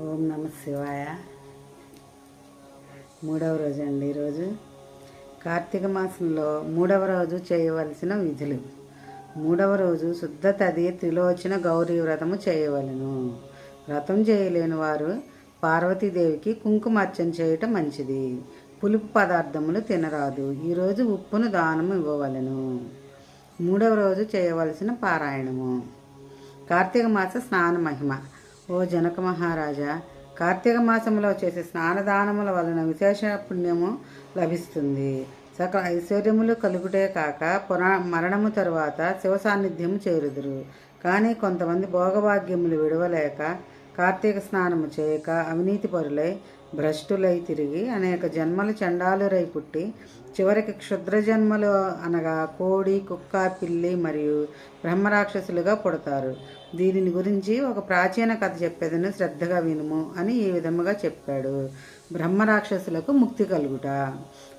ఓం నమ శివాయ. మూడవ రోజు అండి ఈరోజు. కార్తీక మాసంలో మూడవ రోజు చేయవలసిన విధులు. మూడవ రోజు శుద్ధ తది త్రిలోచన గౌరీ వ్రతము చేయవలెను. వ్రతం చేయలేని వారు పార్వతీదేవికి కుంకుమార్చన చేయటం మంచిది. పులుపు పదార్థములు తినరాదు. ఈరోజు ఉప్పును దానము ఇవ్వవలెను. మూడవ రోజు చేయవలసిన పారాయణము. కార్తీక మాస స్నాన మహిమ. ఓ జనక మహారాజా కార్తీక మాసంలో చేసే స్నానదానముల వలన విశేష పుణ్యము లభిస్తుంది. సకల ఐశ్వర్యములు కలుగుటే కాక పురా మరణము తరువాత శివ సాన్నిధ్యము చేరుదురు. కానీ కొంతమంది భోగభాగ్యములు విడవలేక కార్తీక స్నానము చేయక అవినీతి పరులై భ్రష్టులై తిరిగి అనేక జన్మలు చండాలురై పుట్టి చివరికి క్షుద్ర జన్మలు అనగా కోడి కుక్క పిల్లి మరియు బ్రహ్మరాక్షసులుగా పుడతారు. దీనిని గురించి ఒక ప్రాచీన కథ చెప్పేదని శ్రద్ధగా వినుము అని ఈ విధముగా చెప్పాడు. బ్రహ్మరాక్షసులకు ముక్తి కలుగుట.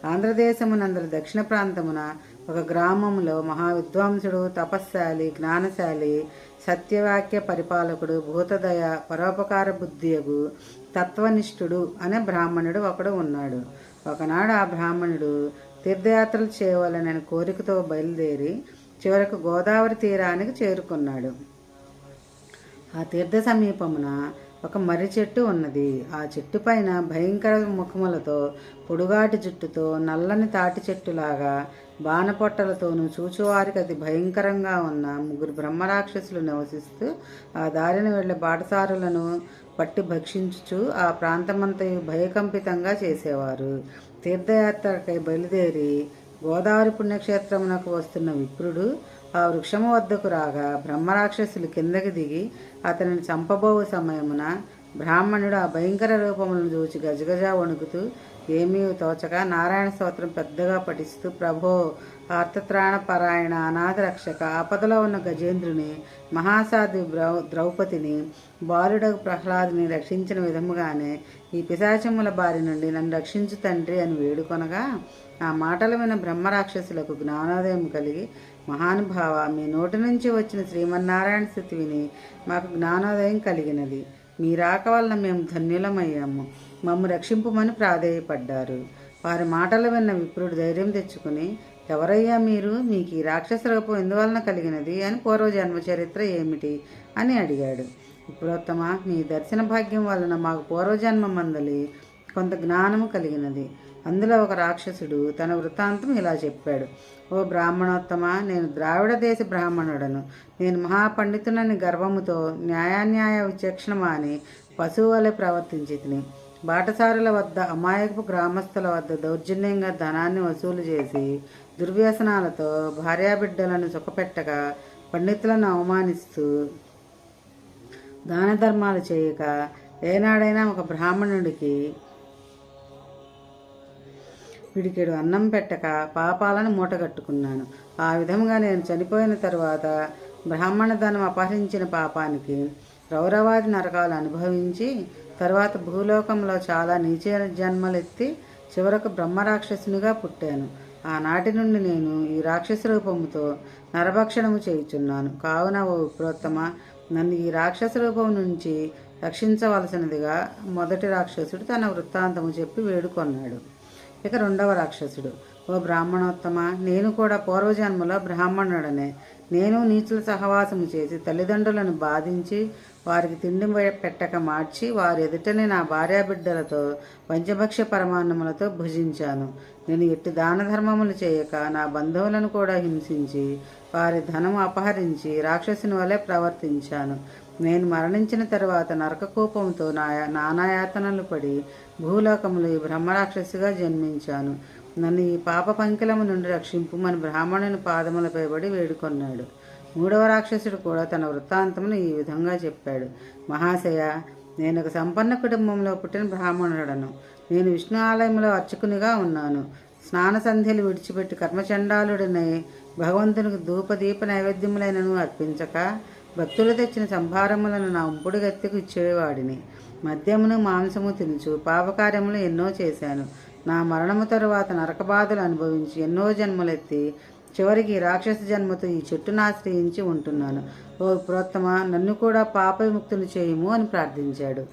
ఆంధ్రదేశమునందరి దక్షిణ ప్రాంతమున ఒక గ్రామంలో మహావిద్వాంసుడు తపస్శాలి జ్ఞానశాలి సత్యవాక్య పరిపాలకుడు భూతదయ పరోపకార బుద్ధియగు తత్వనిష్ఠుడు అనే బ్రాహ్మణుడు ఒకడు ఉన్నాడు. ఒకనాడు ఆ బ్రాహ్మణుడు తీర్థయాత్రలు చేయవాలనే కోరికతో బయలుదేరి చివరకు గోదావరి తీరానికి చేరుకున్నాడు. ఆ తీర్థ సమీపమున ఒక మర్రి చెట్టు ఉన్నది. ఆ చెట్టు పైన భయంకర ముఖములతో పొడుగాటి జుట్టుతో నల్లని తాటి చెట్టులాగా బాణపొట్టలతోనూ చూచువారికి అది భయంకరంగా ఉన్న ముగ్గురు బ్రహ్మరాక్షసులు నివసిస్తూ ఆ దారిన వెళ్ళే బాటసారులను పట్టి భక్షించుచు ఆ ప్రాంతమంతయు భయకంపితంగా చేసేవారు. తీర్థయాత్రకై బయలుదేరి గోదావరి పుణ్యక్షేత్రమునకు వస్తున్న విప్రుడు ఆ వృక్షము వద్దకు రాగా బ్రహ్మరాక్షసులు కిందకి దిగి అతనిని చంపబోవు సమయమున బ్రాహ్మణుడు ఆ భయంకర రూపములను చూచి గజగజ వణుకుతూ ఏమీ తోచక నారాయణ స్తోత్రం పెద్దగా పఠిస్తూ ప్రభో అర్థత్రాణ పరాయణ అనాథ రక్షక ఆపదలో ఉన్న గజేంద్రుని మహాసాధు ద్రౌ ద్రౌపదిని బాలుడకు ప్రహ్లాదుని రక్షించిన విధముగానే ఈ పిశాచముల బారి నుండి నన్ను రక్షించు తండ్రి అని వేడుకొనగా ఆ మాటలు విన బ్రహ్మరాక్షసులకు జ్ఞానోదయం కలిగి మహానుభావ మీ నోటి నుంచి వచ్చిన శ్రీమన్నారాయణ స్థితి విని మాకు జ్ఞానోదయం కలిగినది. మీ రాక వలన మేము ధన్యులమయ్యాము. మమ్ము రక్షింపుమని ప్రాధేయపడ్డారు. వారి మాటలు విన్న విప్రుడు ధైర్యం తెచ్చుకుని ఎవరయ్యా మీరు? మీకు ఈ రాక్షస రూపం ఎందువలన కలిగినది? అని పూర్వజన్మ చరిత్ర ఏమిటి అని అడిగాడు. ఇప్పుడోత్తమ మీ దర్శన భాగ్యం వలన మాకు పూర్వజన్మ మందలి కొంత జ్ఞానము కలిగినది. అందులో ఒక రాక్షసుడు తన వృత్తాంతం ఇలా చెప్పాడు. ఓ బ్రాహ్మణోత్తమ నేను ద్రావిడ దేశ బ్రాహ్మణుడను. నేను మహాపండితునని గర్వముతో న్యాయాన్యాయ విచక్షణ మాని పశువు వలె ప్రవర్తించి తిని బాటసారుల వద్ద అమాయకపు గ్రామస్తుల వద్ద దౌర్జన్యంగా ధనాన్ని వసూలు చేసి దుర్వ్యసనాలతో భార్యాబిడ్డలను సుఖపెట్టగా పండితులను అవమానిస్తూ దాన ధర్మాలు చేయక ఏనాడైనా ఒక బ్రాహ్మణుడికి పిడికెడు అన్నం పెట్టక పాపాలను మూటగట్టుకున్నాను. ఆ విధంగా నేను చనిపోయిన తరువాత బ్రాహ్మణ ధనం అపహరించిన పాపానికి రౌరవాది నరకాలు అనుభవించి తర్వాత భూలోకంలో చాలా నీచ జన్మలెత్తి చివరకు బ్రహ్మరాక్షసునిగా పుట్టాను. ఆనాటి నుండి నేను ఈ రాక్షస రూపముతో నరభక్షణము చేయుచున్నాను. కావున ఓ విప్రోత్తమ నన్ను ఈ రాక్షస రూపం నుంచి రక్షించవలసినదిగా మొదటి రాక్షసుడు తన వృత్తాంతము చెప్పి వేడుకొన్నాడు. ఇక రెండవ రాక్షసుడు. ఓ బ్రాహ్మణోత్తమ నేను కూడా పూర్వజన్మలో బ్రాహ్మణుడనే. నేను నీచుల సహవాసము చేసి తల్లిదండ్రులను బాధించి వారికి తిండి పెట్టక మార్చి వారి ఎదుటనే నా భార్యాబిడ్డలతో పంచభక్ష పరమాన్నములతో భుజించాను. నేను ఎట్టి దాన ధర్మములు చేయక నా బంధువులను కూడా హింసించి వారి ధనం అపహరించి రాక్షసుని వలె ప్రవర్తించాను. నేను మరణించిన తర్వాత నరకకోపంతో నా నానాయాతనలు పడి భూలోకములు ఈ బ్రహ్మరాక్షసిగా జన్మించాను. నన్ను ఈ పాప పంకిలము నుండి రక్షింపు మన బ్రాహ్మణుని పాదములపై పడి వేడుకొన్నాడు. మూడవ రాక్షసుడు కూడా తన వృత్తాంతమును ఈ విధంగా చెప్పాడు. మహాశయ నేను ఒక సంపన్న కుటుంబంలో పుట్టిన బ్రాహ్మణుడను. నేను విష్ణు ఆలయంలో అర్చకునిగా ఉన్నాను. స్నాన సంధ్యలు విడిచిపెట్టి కర్మచండాలుడినై భగవంతునికి ధూపదీప నైవేద్యములైనను అర్పించక భక్తులు తెచ్చిన సంభారములను నా ఉంపుడు గత్తెకు ఇచ్చేవాడిని. మద్యమును మాంసము తినుచు పాపకార్యములు ఎన్నో చేశాను. నా మరణము తరువాత నరకబాధలు అనుభవించి ఎన్నో జన్మలెత్తి చివరికి రాక్షస జన్మతో ఈ చెట్టును ఆశ్రయించి ఉంటున్నాను. ఓ ప్రోత్తమ నన్ను కూడా పాప విముక్తుని చేయము అని ప్రార్థించాడు.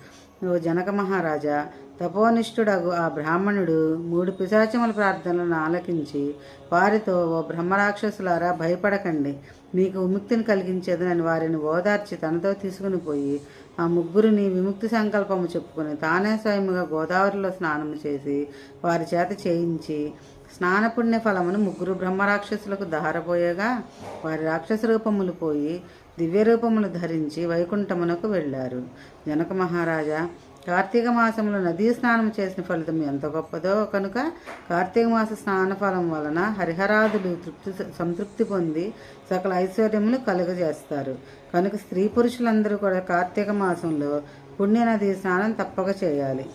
ఓ జనక మహారాజా తపోనిష్ఠుడగు ఆ బ్రాహ్మణుడు మూడు పిశాచముల ప్రార్థనలను ఆలకించి వారితో ఓ బ్రహ్మరాక్షసులారా భయపడకండి. మీకు విముక్తిని కలిగించేదని వారిని ఓదార్చి తనతో తీసుకుని పోయి ఆ ముగ్గురిని విముక్తి సంకల్పము చెప్పుకొని తానే స్వయముగా గోదావరిలో స్నానం చేసి వారి చేత చేయించి స్నానపుణ్య ఫలమును ముగ్గురు బ్రహ్మరాక్షసులకు దారపోయగా వారి రాక్షస రూపములు పోయి దివ్య రూపములు ధరించి వైకుంఠమునకు వెళ్ళారు. జనక మహారాజా కార్తీక మాసంలో నదీ స్నానం చేసిన ఫలితం ఎంత గొప్పదో కనుక కార్తీక మాస స్నాన ఫలం వలన హరిహరాదులు తృప్తి సంతృప్తి పొంది సకల ఐశ్వర్యములు కలుగజేస్తారు. కనుక స్త్రీ పురుషులందరూ కూడా కార్తీక మాసంలో పుణ్య నదీ స్నానం తప్పక చేయాలి.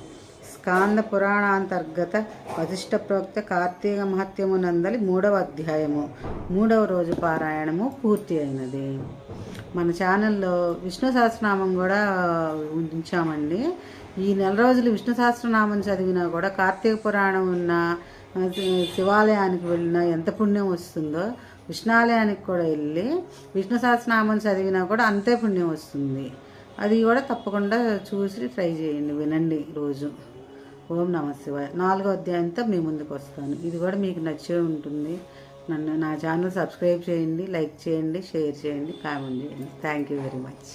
స్కాంద పురాణాంతర్గత వశిష్ట ప్రోక్త కార్తీక మహత్యమునందలి మూడవ అధ్యాయము. మూడవ రోజు పారాయణము పూర్తి అయినది. మన ఛానల్లో విష్ణు సహస్రనామం కూడా ఉంచామండి. ఈ నెల రోజులు విష్ణు సహస్రనామం చదివినా కూడా కార్తీక పురాణం ఉన్న శివాలయానికి వెళ్ళినా ఎంత పుణ్యం వస్తుందో విష్ణాలయానికి కూడా వెళ్ళి విష్ణు సహస్రనామం చదివినా కూడా అంతే పుణ్యం వస్తుంది. అది కూడా తప్పకుండా చూసి ట్రై చేయండి వినండి రోజు. ఓం నమ శివాయ. నాలుగో అధ్యాయంతో మీ ముందుకు వస్తాను. ఇది కూడా మీకు నచ్చే ఉంటుంది. నన్ను నా ఛానల్ సబ్స్క్రైబ్ చేయండి లైక్ చేయండి షేర్ చేయండి కామెంట్ చేయండి. Thank you very much